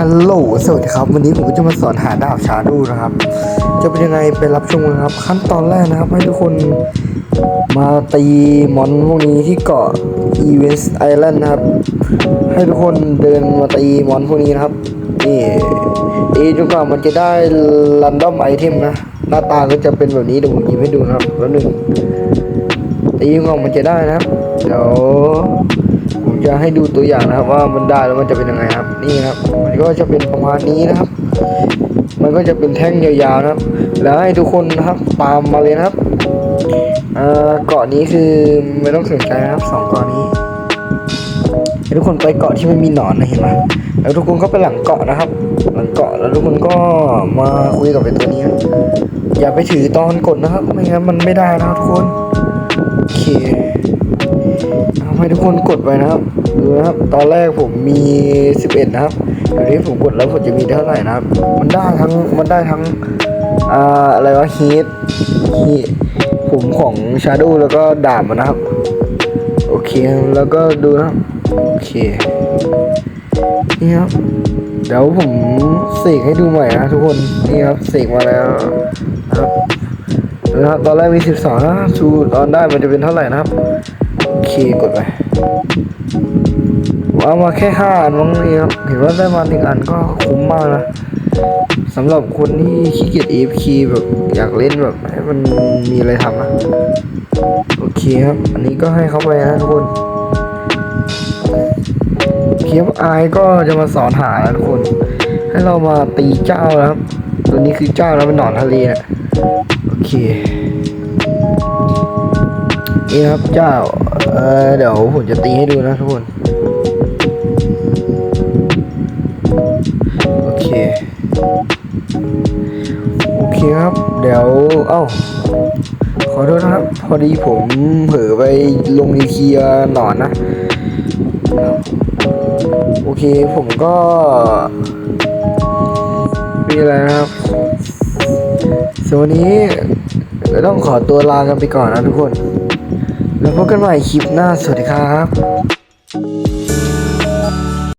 ฮัลโหล สวัสดีครับ วันนี้ผมก็จะมาสอนหาดาบชาดูนะครับ จะเป็นยังไงไปรับชมกันครับ ขั้นตอนแรกนะครับ ให้ทุกคนมาตีมอนพวกนี้ที่เกาะ e v e n t Island นะครับ ให้ทุกคนเดินมาตีมอนพวกนี้นะครับ นี่ตีจนกว่ามันจะได้รันดอมไอเทมนะ หน้าตาก็จะเป็นแบบนี้เดี๋ยวผมหยิบให้ดูนะครับแล้วหนึ่งตีจนกว่ามันจะได้นะครับ เดี๋ยว จะให้ดูตัวอย่างนะครับ ว่ามันได้แล้วมันจะเป็นยังไงครับ นี่ครับ มันก็จะเป็นประมาณนี้นะครับ มันก็จะเป็นแท่งยาวๆนะครับ แล้วให้ทุกคนนะครับตามมาเลยนะครับเกาะนี้คือไม่ต้องสนใจนะครับสองเกาะนี้ให้ทุกคนไปเกาะที่ไม่มีหนอนนะเห็นไหมแล้วทุกคนก็ไปหลังเกาะนะครับ หลังเกาะแล้วทุกคนก็มาคุยกับไอ้ตัวนี้ อย่าไปถือตอนกดนะครับ ไม่งั้นมันไม่ได้นะทุกคนโอเค ให้ทุกคนกดไปนะครับดูนะครับตอนแรกผมมี 11 นะครับเดี๋ยวนี้ผมกดแล้วผมจะมีเท่าไหร่นะครับ มันได้ทั้งมันได้ทั้งอ่าอะไรวะฮีทฮีผมของชาโดแล้วก็ดาบมันะครับ โอเคแล้วก็ดูนะโอเคนี่ครับเดี๋ยวผมเสกให้ดูใหม่นะทุกคนนี่ครับเสกมาแล้วครับ นะครับตอนแรกมี 12 นะชูตอนได้มันจะเป็นเท่าไหร่นะครับโอเคกดไปเอามาแค่ห้าอันมั้งนี่ครับเห็นว่าได้มาหนึ่งอันก็คุ้มมากนะสำหรับคนที่ขี้เกียจ AFK แบบอยากเล่นแบบให้มันมีอะไรทำนะโอเคครับ อันนี้ก็ให้เขาไปนะทุกคนเคียบอก็จะมาสอนหานะทุกคน ให้เรามาตีเจ้านะครับ ตัวนี้คือเจ้าแล้วเป็นหนอนทะเลนะ โอเคนี่ครับเจ้า เออเดี๋ยวผมจะตีให้ดูนะทุกคน โอเค โอเคครับ เดี๋ยว เอ้า ขอโทษนะครับ พอดีผมเผลอไปลงในเคียหนอนนะ โอเคผมก็ มีอะไรนะครับ วนวันนี้ต้องขอตัวลากันไปก่อนนะทุกคน แล้วพบกันใหม่คลิปหน้า สวัสดีครับ